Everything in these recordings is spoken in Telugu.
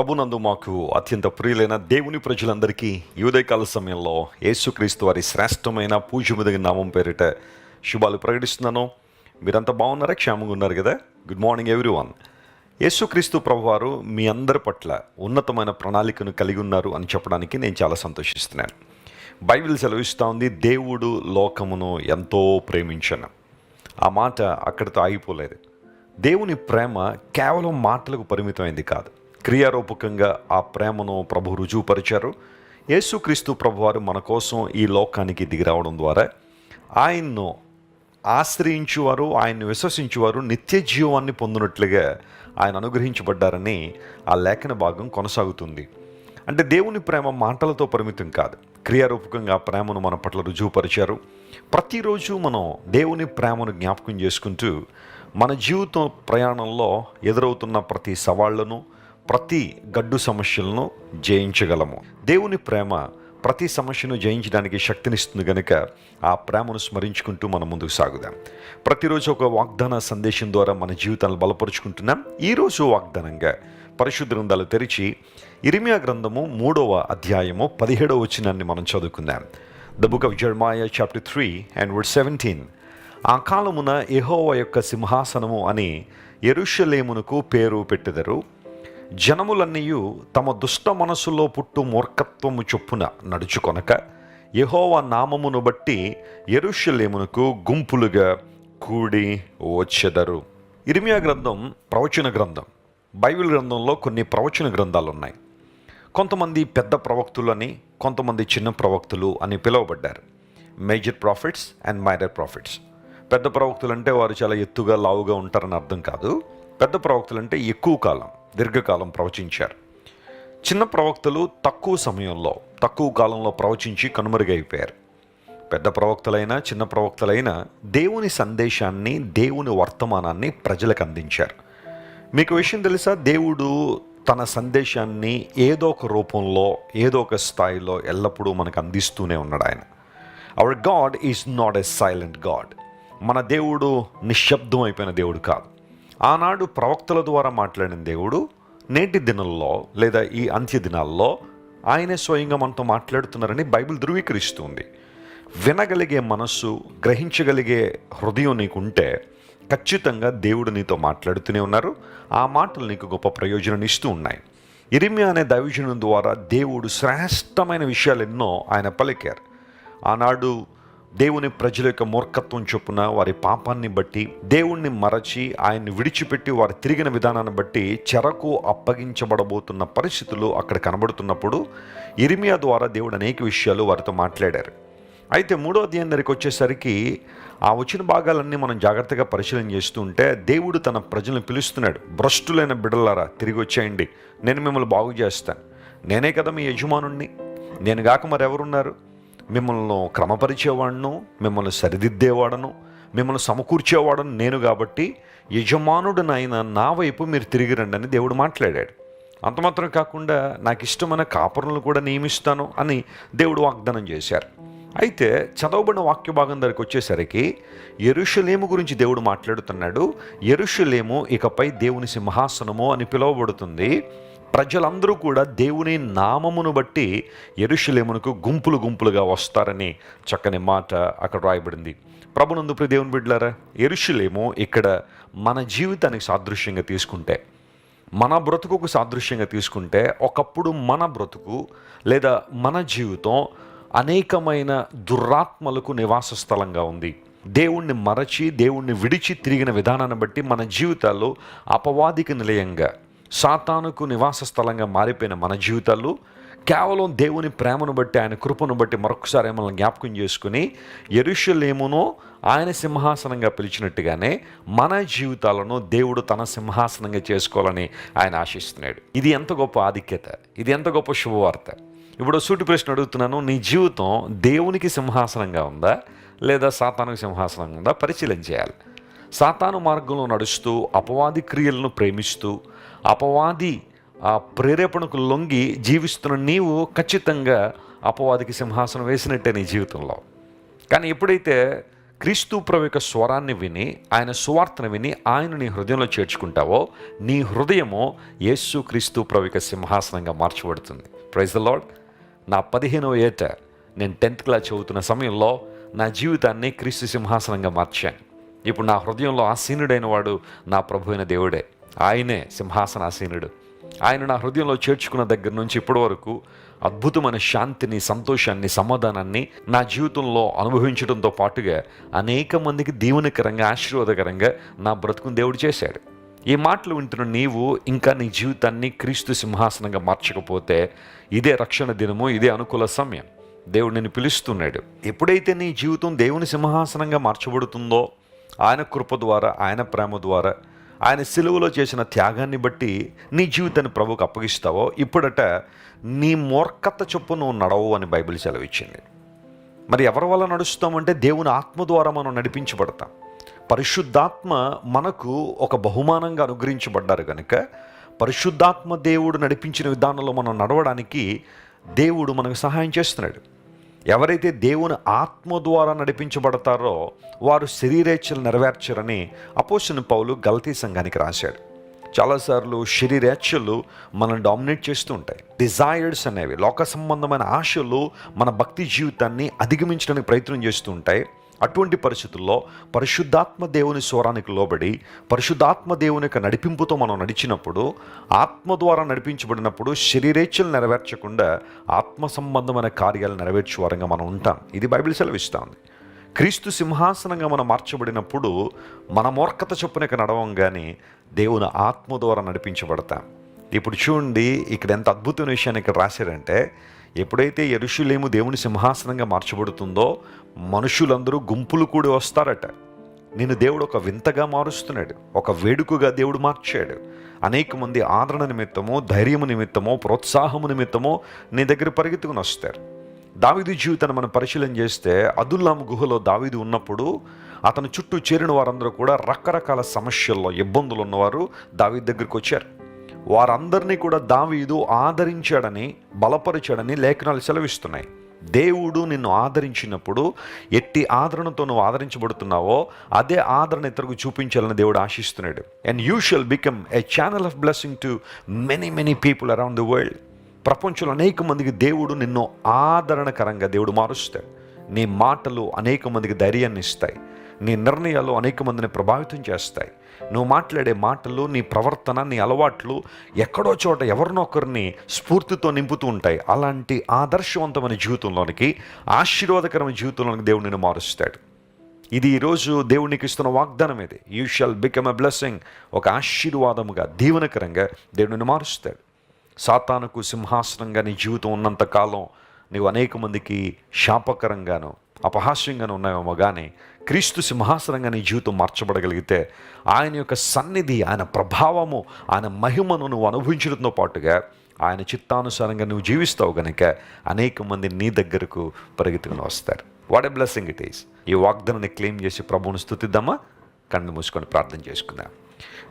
ప్రభునందు మాకు అత్యంత ప్రియులైన దేవుని ప్రజలందరికీ యువదయకాల సమయంలో యేసుక్రీస్తు వారి శ్రేష్టమైన పూజ్యముదగిన నామం పేరిట శుభాలు ప్రకటిస్తున్నాను. మీరంతా బాగున్నారా? క్షేమంగా ఉన్నారు కదా? గుడ్ మార్నింగ్ ఎవ్రీ వన్ యేసుక్రీస్తు ప్రభువారు మీ అందరి పట్ల ఉన్నతమైన ప్రణాళికను కలిగి ఉన్నారు అని చెప్పడానికి నేను చాలా సంతోషిస్తున్నాను. బైబిల్ సెలవిస్తూ ఉంది దేవుడు లోకమును ఎంతో ప్రేమించను. ఆ మాట అక్కడితో ఆగిపోలేదు. దేవుని ప్రేమ కేవలం మాటలకు పరిమితమైంది కాదు. క్రియారూపకంగా ఆ ప్రేమను ప్రభు రుజువుపరిచారు. యేసుక్రీస్తు ప్రభువారు మన కోసం ఈ లోకానికి దిగిరావడం ద్వారా ఆయన్ను ఆశ్రయించువారు ఆయన్ని విశ్వసించువారు నిత్య జీవాన్ని పొందినట్లుగా ఆయన అనుగ్రహించబడ్డారని ఆ లేఖన భాగం కొనసాగుతుంది. అంటే దేవుని ప్రేమ మాటలతో పరిమితం కాదు. క్రియారూపకంగా ప్రేమను మన పట్ల రుజువుపరిచారు. ప్రతిరోజు మనం దేవుని ప్రేమను జ్ఞాపకం చేసుకుంటూ మన జీవిత ప్రయాణంలో ఎదురవుతున్న ప్రతి సవాళ్ళను ప్రతి గడ్డు సమస్యలను జయించగలము. దేవుని ప్రేమ ప్రతి సమస్యను జయించడానికి శక్తినిస్తుంది కనుక ఆ ప్రేమను స్మరించుకుంటూ మనం ముందుకు సాగుదాం. ప్రతిరోజు ఒక వాగ్దాన సందేశం ద్వారా మన జీవితాలను బలపరుచుకుంటున్నాం. ఈరోజు వాగ్దానంగా పరిశుద్ధ గ్రంథాలు తెరిచి ఇరిమియా గ్రంథము మూడవ అధ్యాయము పదిహేడవ వచనాన్ని మనం చదువుకుందాం. The book of Jeremiah chapter three and word seventeen ఆ కాలమున యెహోవా యొక్క సింహాసనము అని ఎరుషలేమునకు పేరు పెట్టెదరు. జనములన్నీయు తమ దుష్ట మనసులో పుట్టు మూర్ఖత్వము చొప్పున నడుచుకొనక యహోవ నామమును బట్టి ఎరుషలేమునకు గుంపులుగా కూడి వచ్చెదరు. ఇర్మియా గ్రంథం ప్రవచన గ్రంథం. బైబిల్ గ్రంథంలో కొన్ని ప్రవచన గ్రంథాలు ఉన్నాయి కొంతమంది పెద్ద ప్రవక్తులని కొంతమంది చిన్న ప్రవక్తులు అని పిలువబడ్డారు. Major prophets and minor prophets. పెద్ద ప్రవక్తులు అంటే వారు చాలా ఎత్తుగా లావుగా ఉంటారని అర్థం కాదు. పెద్ద ప్రవక్తులు అంటే ఎక్కువ కాలం. దీర్ఘకాలం ప్రవచించారు. చిన్న ప్రవక్తలు తక్కువ సమయంలో తక్కువ కాలంలో ప్రవచించి కనుమరుగైపోయారు. పెద్ద ప్రవక్తలైనా చిన్న ప్రవక్తలైనా దేవుని సందేశాన్ని దేవుని వర్తమానాన్ని ప్రజలకు అందించారు. మీకు విషయం తెలుసా? దేవుడు తన సందేశాన్ని ఏదో ఒక రూపంలో ఏదో ఒక స్థాయిలో ఎల్లప్పుడూ మనకు అందిస్తూనే ఉన్నాడు ఆయన. Our God is not a silent God మన దేవుడు నిశ్శబ్దం అయిపోయిన దేవుడు కాదు. ఆనాడు ప్రవక్తల ద్వారా మాట్లాడిన దేవుడు నేటి దినాల్లో లేదా ఈ అంత్య దినాల్లో ఆయనే స్వయంగా మనతో మాట్లాడుతున్నారని బైబిల్ ధృవీకరిస్తుంది. వినగలిగే మనస్సు గ్రహించగలిగే హృదయం నీకుంటే ఖచ్చితంగా దేవుడు నీతో మాట్లాడుతూనే ఉన్నారు. ఆ మాటలు నీకు గొప్ప ప్రయోజనం ఇస్తూ ఉన్నాయి. ఇరిమి అనే దైవజనం ద్వారా దేవుడు శ్రేష్టమైన విషయాలు ఎన్నో ఆయన పలికారు. ఆనాడు దేవుని ప్రజల యొక్క మూర్ఖత్వం చొప్పున వారి పాపాన్ని బట్టి దేవుణ్ణి మరచి ఆయన్ని విడిచిపెట్టి వారు తిరిగిన విధానాన్ని బట్టి చెరకు అప్పగించబడబోతున్న పరిస్థితులు అక్కడ కనబడుతున్నప్పుడు ఇరిమియా ద్వారా దేవుడు అనేక విషయాలు వారితో మాట్లాడారు. అయితే మూడో అధ్యాయం దగ్గరికి వచ్చేసరికి ఆ వచ్చిన భాగాలన్నీ మనం జాగ్రత్తగా పరిశీలన చేస్తూ ఉంటే దేవుడు తన ప్రజలను పిలుస్తున్నాడు. భ్రష్టులైన బిడలారా తిరిగి వచ్చేయండి. నేను మిమ్మల్ని బాగు చేస్తాను. నేనే కదా మీ యజమానుణ్ణి. నేను కాక మరెవరున్నారు? మిమ్మల్ని క్రమపరిచేవాడును మిమ్మల్ని సరిదిద్దేవాడను మిమ్మల్ని సమకూర్చేవాడను నేను కాబట్టి యజమానుడునైన నా వైపు మీరు తిరిగి రండి అని దేవుడు మాట్లాడాడు. అంత మాత్రం కాకుండా నాకు ఇష్టమైన కాపురులను కూడా నియమిస్తాను అని దేవుడు వాగ్దానం చేశారు. అయితే చదవబడిన వాక్య భాగం దగ్గరికి వచ్చేసరికి ఎరుషులేము గురించి దేవుడు మాట్లాడుతున్నాడు. ఎరుషులేము ఇకపై దేవుని సింహాసనము అని పిలువబడుతుంది. ప్రజలందరూ కూడా దేవుని నామమును బట్టి ఎరుషులేమునకు గుంపులు గుంపులుగా వస్తారని చక్కని మాట అక్కడ రాయబడింది. ప్రభునందు ప్రి దేవుని బిడ్డలారా ఎరుషులేము ఇక్కడ మన జీవితానికి సాదృశ్యంగా తీసుకుంటే మన బ్రతుకుకు సాదృశ్యంగా తీసుకుంటే ఒకప్పుడు మన బ్రతుకు లేదా మన జీవితం అనేకమైన దురాత్మలకు నివాస స్థలంగా ఉంది. దేవుణ్ణి మరచి దేవుణ్ణి విడిచి తిరిగిన విధానాన్ని బట్టి మన జీవితాల్లో అపవాదికి నిలయంగా సాతానుకు నివాస స్థలంగా మారిపోయిన మన జీవితాలు కేవలం దేవుని ప్రేమను బట్టి ఆయన కృపను బట్టి మరొకసారి మనల్ని జ్ఞాపకం చేసుకుని ఎరుషులేమునో ఆయన సింహాసనంగా పిలిచినట్టుగానే మన జీవితాలను దేవుడు తన సింహాసనంగా చేసుకోవాలని ఆయన ఆశిస్తున్నాడు. ఇది ఎంత గొప్ప ఆధిక్యత ఇది ఎంత గొప్ప శుభవార్త. ఇప్పుడు సూటి ప్రశ్న అడుగుతున్నాను నీ జీవితం దేవునికి సింహాసనంగా ఉందా లేదా సాతానుకి సింహాసనంగా ఉందా? పరిశీలన చేయాలి. సాతాను మార్గంలో నడుస్తూ అపవాది క్రియలను ప్రేమిస్తూ అపవాది ఆ ప్రేరేపణకు లొంగి జీవిస్తున్న నీవు ఖచ్చితంగా అపవాదికి సింహాసనం వేసినట్టే నీ జీవితంలో. కానీ ఎప్పుడైతే క్రీస్తు ప్రభు యొక్క స్వరాన్ని విని ఆయన సువార్తను విని ఆయన నీ హృదయంలో చేర్చుకుంటావో నీ హృదయము యేసు క్రీస్తు ప్రభు యొక్క సింహాసనంగా మార్చబడుతుంది. ప్రైజ్ ద లాడ్ నా పదిహేనవ ఏట నేను టెన్త్ క్లాస్ చదువుతున్న సమయంలో నా జీవితాన్ని క్రీస్తు సింహాసనంగా మార్చాను. ఇప్పుడు నా హృదయంలో ఆసీనుడైన వాడు నా ప్రభు అయిన దేవుడే. ఆయనే సింహాసనాసీనుడు. ఆయన నా హృదయంలో చేర్చుకున్న దగ్గర నుంచి ఇప్పటి వరకు అద్భుతమైన శాంతిని సంతోషాన్ని సమాధానాన్ని నా జీవితంలో అనుభవించడంతో పాటుగా అనేక మందికి దీవెనకరంగా ఆశీర్వాదకరంగా నా బ్రతుకుని దేవుడు చేశాడు. ఈ మాటలు వింటున్న నీవు ఇంకా నీ జీవితాన్ని క్రీస్తు సింహాసనంగా మార్చకపోతే ఇదే రక్షణ దినము ఇదే అనుకూల సమయం. దేవుడు నేను పిలుస్తున్నాడు. ఎప్పుడైతే నీ జీవితం దేవుని సింహాసనంగా మార్చబడుతుందో ఆయన కృప ద్వారా ఆయన ప్రేమ ద్వారా ఆయన సిలువలో చేసిన త్యాగాన్ని బట్టి నీ జీవితాన్ని ప్రభువుకు అప్పగిస్తావో ఇప్పుడట నీ మూర్ఖత చొప్పు నువ్వు నడవు అని బైబిల్ సెలవిచ్చింది. మరి ఎవరి వల్ల నడుస్తామంటే దేవుని ఆత్మ ద్వారా మనం నడిపించబడతాం. పరిశుద్ధాత్మ మనకు ఒక బహుమానంగా అనుగ్రహించబడ్డారు కనుక పరిశుద్ధాత్మ దేవుడు నడిపించిన విధానంలో మనం నడవడానికి దేవుడు మనకు సహాయం చేస్తున్నాడు. ఎవరైతే దేవుని ఆత్మ ద్వారా నడిపించబడతారో వారు శరీరేచ్ఛలు నెరవేర్చరని అపోసిన పౌలు గల్తీ సంఘానికి రాశాడు. చాలాసార్లు శరీరేచ్ఛలు మనం డామినేట్ చేస్తూ ఉంటాయి. డిజైర్డ్స్ అనేవి లోక సంబంధమైన ఆశలు మన భక్తి జీవితాన్ని అధిగమించడానికి ప్రయత్నం చేస్తూ ఉంటాయి. అటువంటి పరిస్థితుల్లో పరిశుద్ధాత్మ దేవుని స్వరానికి లోబడి పరిశుద్ధాత్మ దేవుని యొక్క నడిపింపుతో మనం నడిచినప్పుడు ఆత్మ ద్వారా నడిపించబడినప్పుడు శరీరేచ్ఛలు నెరవేర్చకుండా ఆత్మ సంబంధమైన కార్యాలు నెరవేర్చే వారంగా మనం ఉంటాం. ఇది బైబిల్ సెలవిస్తుంది. క్రీస్తు సింహాసనంగా మనం మార్చబడినప్పుడు మన మూర్ఖత చొప్పున నడవం కానీ దేవుని ఆత్మ ద్వారా నడిపించబడతాం. ఇప్పుడు చూడండి ఇక్కడ ఎంత అద్భుతమైన విషయాన్ని ఇక్కడ రాశారంటే ఎప్పుడైతే ఎరుషులేము దేవుని సింహాసనంగా మార్చబడుతుందో మనుషులందరూ గుంపులు కూడి వస్తారట. నేను దేవుడు ఒక వింతగా మారుస్తున్నాడు ఒక వేడుకగా దేవుడు మార్చాడు. అనేక మంది ఆదరణ నిమిత్తమో ధైర్యము నిమిత్తమో ప్రోత్సాహము నిమిత్తమో నీ దగ్గర పరిగెత్తుకుని వస్తారు. దావిదు జీవితాన్ని మనం పరిశీలన చేస్తే అదుల్లాం గుహలో దావీదు ఉన్నప్పుడు అతను చుట్టూ చేరిన వారందరూ కూడా రకరకాల సమస్యల్లో ఇబ్బందులు ఉన్నవారు దావీదు దగ్గరికి వచ్చారు. వారందరినీ కూడా దావీదు ఆదరించాడని బలపరిచాడని లేఖనాలు సెలవిస్తున్నాయి. దేవుడు నిన్ను ఆదరించినప్పుడు ఎట్టి ఆదరణతో నువ్వు ఆదరించబడుతున్నావో అదే ఆదరణ ఇతరులకు చూపించాలని దేవుడు ఆశిస్తున్నాడు. And you shall become a channel of blessing to many many people around the world ప్రపంచంలో అనేక మందికి దేవుడు నిన్ను ఆదరణకరంగా దేవుడు మారుస్తాడు. నీ మాటలు అనేక మందికి ధైర్యాన్ని ఇస్తాయి. నీ నిర్ణయాలు అనేక మందిని ప్రభావితం చేస్తాయి. నువ్వు మాట్లాడే మాటలు నీ ప్రవర్తన నీ అలవాట్లు ఎక్కడో చోట ఎవరినొకరిని స్ఫూర్తితో నింపుతూ ఉంటాయి. అలాంటి ఆదర్శవంతమైన జీవితంలోనికి ఆశీర్వాదకరమైన జీవితంలోనికి దేవుడు నిన్ను మారుస్తాడు. ఇది ఈరోజు దేవునికి ఇస్తున్న వాగ్దానం ఇది. You shall become a blessing ఒక ఆశీర్వాదముగా దీవనకరంగా దేవుడిని మారుస్తాడు. సాతానుకు సింహాసనంగా నీ జీవితం ఉన్నంత కాలం నీవు అనేక మందికి శాపకరంగాను అపహాస్యంగాను ఉన్నాయేమో కానీ క్రీస్తు సింహాసనంగా నీ జీవితం మార్చబడగలిగితే ఆయన యొక్క సన్నిధి ఆయన ప్రభావము ఆయన మహిమను నువ్వు అనుభవించడంతో పాటుగా ఆయన చిత్తానుసారంగా నువ్వు జీవిస్తావు కనుక అనేక మంది నీ దగ్గరకు పరిగెత్తుకుని వస్తారు. What a blessing it is ఈ వాగ్దానాన్ని క్లెయిమ్ చేసి ప్రభువును స్థుతిద్దామా? కళ్ళు మూసుకొని ప్రార్థన చేసుకుందాం.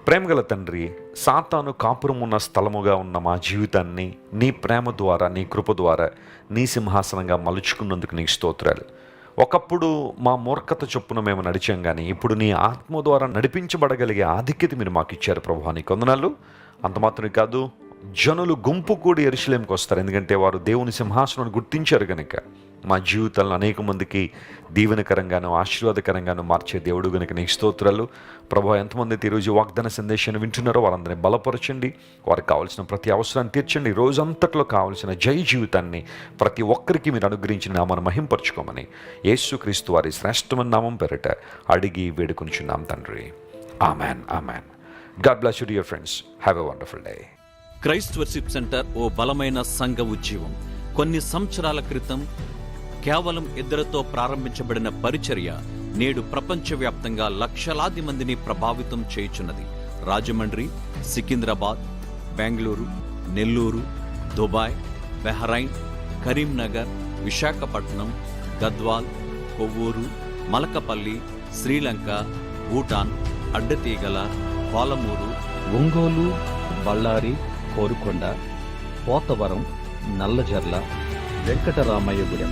ప్రేమగల తండ్రి సాతాను కాపురం ఉన్న స్థలముగా ఉన్న మా జీవితాన్ని నీ ప్రేమ ద్వారా నీ కృప ద్వారా నీ సింహాసనంగా మలుచుకున్నందుకు నీకు స్తోత్రాలు. ఒకప్పుడు మా మూర్ఖత చొప్పున మేము నడిచాం కానీ ఇప్పుడు నీ ఆత్మ ద్వారా నడిపించబడగలిగే ఆధిక్యత మీరు మాకు ఇచ్చారు ప్రభు నీ కొందనాలు అంత మాత్రమే కాదు జనులు గుంపు కూడి ఎరుసలేంకి వస్తారు. ఎందుకంటే వారు దేవుని సింహాసనాన్ని గుర్తించారు కనుక మా జీవితాలను అనేక మందికి దీవెనకరంగాను ఆశీర్వాదకరంగాను మార్చే దేవుడు గనుక నీకు స్తోత్రాలు. ప్రభా ఎంతమంది అయితే ఈరోజు వాగ్దాన సందేశాన్ని వింటున్నారో వారందరినీ బలపరచండి. వారికి కావాల్సిన ప్రతి అవసరాన్ని తీర్చండి. రోజంతట్లో కావాల్సిన జై జీవితాన్ని ప్రతి ఒక్కరికి మీరు అనుగ్రహించిన నామాన్ని మహింపరచుకోమని యేసుక్రీస్తు వారి శ్రేష్టమైన నామం పేరిట అడిగి వేడుకొనిచున్నాం తండ్రి. Amen amen. God bless you dear friends. Have a wonderful day. Christ worship centre ఓ బలమైన సంఘ ఉద్యమం కొన్ని సంవత్సరాల క్రితం కేవలం ఇద్దరితో ప్రారంభించబడిన పరిచర్య నేడు ప్రపంచవ్యాప్తంగా లక్షలాది మందిని ప్రభావితం చేయుచున్నది. Rajahmundry Secunderabad Bengaluru Nellore Dubai Bahrain Karimnagar Visakhapatnam Gadwal Kovvur Malakapalli Sri Lanka Bhutan Addateegala Palamuru Ongole Bellary Korukonda Pothavaram Nallajerla Venkataramayyagudem